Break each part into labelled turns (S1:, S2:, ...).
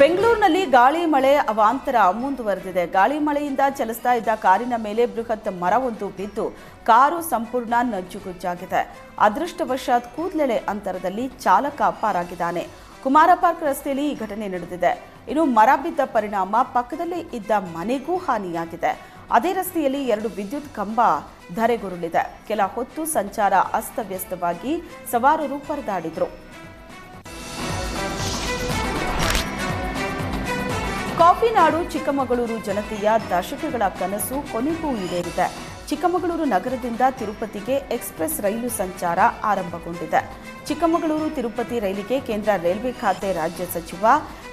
S1: ಬೆಂಗಳೂರಿನಲ್ಲಿ ಗಾಳಿ ಮಳೆ ಅವಾಂತರ ಮುಂದುವರೆದಿದೆ. ಗಾಳಿ ಮಳೆಯಿಂದ ಚಲಿಸ್ತಾ ಇದ್ದ ಕಾರಿನ ಮೇಲೆ ಬೃಹತ್ ಮರವೊಂದು ಬಿದ್ದು ಕಾರು ಸಂಪೂರ್ಣ ನಜ್ಜುಗುಜ್ಜಾಗಿದೆ. ಅದೃಷ್ಟವಶಾತ್ ಕೂದಲೆಳೆ ಅಂತರದಲ್ಲಿ ಚಾಲಕ ಪಾರಾಗಿದ್ದಾನೆ. ಕುಮಾರ ಪಾರ್ಕ್ ರಸ್ತೆಯಲ್ಲಿ ಈ ಘಟನೆ ನಡೆದಿದೆ. ಇನ್ನು ಮರ ಬಿದ್ದ ಪರಿಣಾಮ ಪಕ್ಕದಲ್ಲೇ ಇದ್ದ ಮನೆಗೂ ಹಾನಿಯಾಗಿದೆ. ಅದೇ ರಸ್ತೆಯಲ್ಲಿ ಎರಡು ವಿದ್ಯುತ್ ಕಂಬ ಧರೆಗುರುಳಿದೆ. ಕೆಲ ಹೊತ್ತು ಸಂಚಾರ ಅಸ್ತವ್ಯಸ್ತವಾಗಿ ಸವಾರರು ಪರದಾಡಿದ್ರು. ಕಾಫಿ ನಾಡು ಚಿಕ್ಕಮಗಳೂರು ಜನತೆಯ ದಶಕಗಳ ಕನಸು ಕೊನೆಗೂ ಈಡೇರಿದೆ. ಚಿಕ್ಕಮಗಳೂರು ನಗರದಿಂದ ತಿರುಪತಿಗೆ ಎಕ್ಸ್ಪ್ರೆಸ್ ರೈಲು ಸಂಚಾರ ಆರಂಭಗೊಂಡಿದೆ. ಚಿಕ್ಕಮಗಳೂರು ತಿರುಪತಿ ರೈಲಿಗೆ ಕೇಂದ್ರ ರೈಲ್ವೆ ಖಾತೆ ರಾಜ್ಯ ಸಚಿವ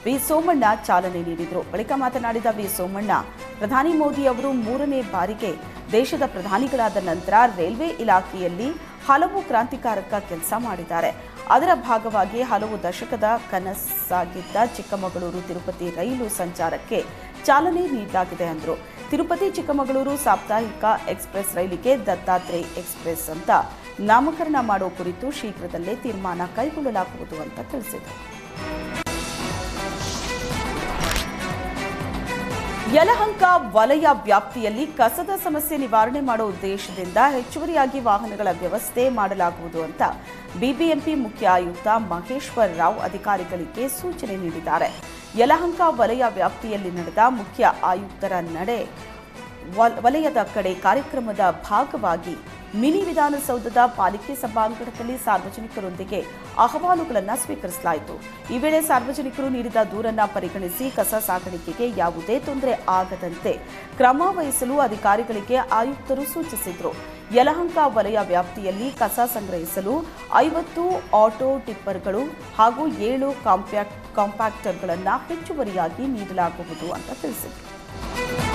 S1: ವಿ. ಸೋಮಣ್ಣ ಚಾಲನೆ ನೀಡಿದರು. ಬಳಿಕ ಮಾತನಾಡಿದ ವಿ. ಸೋಮಣ್ಣ, ಪ್ರಧಾನಿ ಮೋದಿ ಅವರು ಮೂರನೇ ಬಾರಿಗೆ ದೇಶದ ಪ್ರಧಾನಿಗಳಾದ ನಂತರ ರೈಲ್ವೆ ಇಲಾಖೆಯಲ್ಲಿ ಹಲವು ಕ್ರಾಂತಿಕಾರಕ ಕೆಲಸ ಮಾಡಿದ್ದಾರೆ. ಅದರ ಭಾಗವಾಗಿ ಹಲವು ದಶಕದ ಕನಸಾಗಿದ್ದ ಚಿಕ್ಕಮಗಳೂರು ತಿರುಪತಿ ರೈಲು ಸಂಚಾರಕ್ಕೆ ಚಾಲನೆ ನೀಡಲಾಗಿದೆ ಎಂದರು ತಿರುಪತಿ, ಚಿಕ್ಕಮಗಳೂರು ಸಾಪ್ತಾಹಿಕ ಎಕ್ಸ್ಪ್ರೆಸ್ ರೈಲಿಗೆ ದತ್ತಾತ್ರೇಯ ಎಕ್ಸ್ಪ್ರೆಸ್ ಅಂತ ನಾಮಕರಣ ಮಾಡುವ ಕುರಿತು ಶೀಘ್ರದಲ್ಲೇ ತೀರ್ಮಾನ ಕೈಗೊಳ್ಳಲಾಗುವುದು ಅಂತ ತಿಳಿಸಿದರು. ಯಲಹಂಕ ವಲಯ ವ್ಯಾಪ್ತಿಯಲ್ಲಿ ಕಸದ ಸಮಸ್ಯೆ ನಿವಾರಣೆ ಮಾಡುವ ಉದ್ದೇಶದಿಂದ ಹೆಚ್ಚುವರಿಯಾಗಿ ವಾಹನಗಳ ವ್ಯವಸ್ಥೆ ಮಾಡಲಾಗುವುದು ಅಂತ ಬಿಬಿಎಂಪಿ ಮುಖ್ಯ ಆಯುಕ್ತ ಮಹೇಶ್ವರ್ ರಾವ್ ಅಧಿಕಾರಿಗಳಿಗೆ ಸೂಚನೆ ನೀಡಿದ್ದಾರೆ. ಯಲಹಂಕ ವಲಯ ವ್ಯಾಪ್ತಿಯಲ್ಲಿ ನಡೆದ ಮುಖ್ಯ ಆಯುಕ್ತರ ನಡೆ ವಲ್- ವಲಯದ ಕಡೆ ಕಾರ್ಯಕ್ರಮದ ಭಾಗವಾಗಿ ಮಿನಿ ವಿಧಾನಸೌಧದ ಪಾಲಿಕೆ ಸಭಾಂಗಣದಲ್ಲಿ ಸಾರ್ವಜನಿಕರೊಂದಿಗೆ ಅಹವಾಲುಗಳನ್ನು ಸ್ವೀಕರಿಸಲಾಯಿತು. ಈ ವೇಳೆ ಸಾರ್ವಜನಿಕರು ನೀಡಿದ ದೂರನ್ನು ಪರಿಗಣಿಸಿ ಕಸ ಸಾಗಾಣಿಕೆಗೆ ಯಾವುದೇ ತೊಂದರೆ ಆಗದಂತೆ ಕ್ರಮ ವಹಿಸಲು ಅಧಿಕಾರಿಗಳಿಗೆ ಆಯುಕ್ತರು ಸೂಚಿಸಿದರು. ಯಲಹಂಕ ವಲಯ ವ್ಯಾಪ್ತಿಯಲ್ಲಿ ಕಸ ಸಂಗ್ರಹಿಸಲು ಐವತ್ತು ಆಟೋ ಟಿಪ್ಪರ್ಗಳು ಹಾಗೂ ಏಳು ಕಾಂಪ್ಯಾಕ್ಟ್, ಕಾಂಪ್ಯಾಕ್ಟರ್ಗಳನ್ನು ಹೆಚ್ಚುವರಿಯಾಗಿ ನೀಡಲಾಗುವುದು ಅಂತ ತಿಳಿಸಿದರು.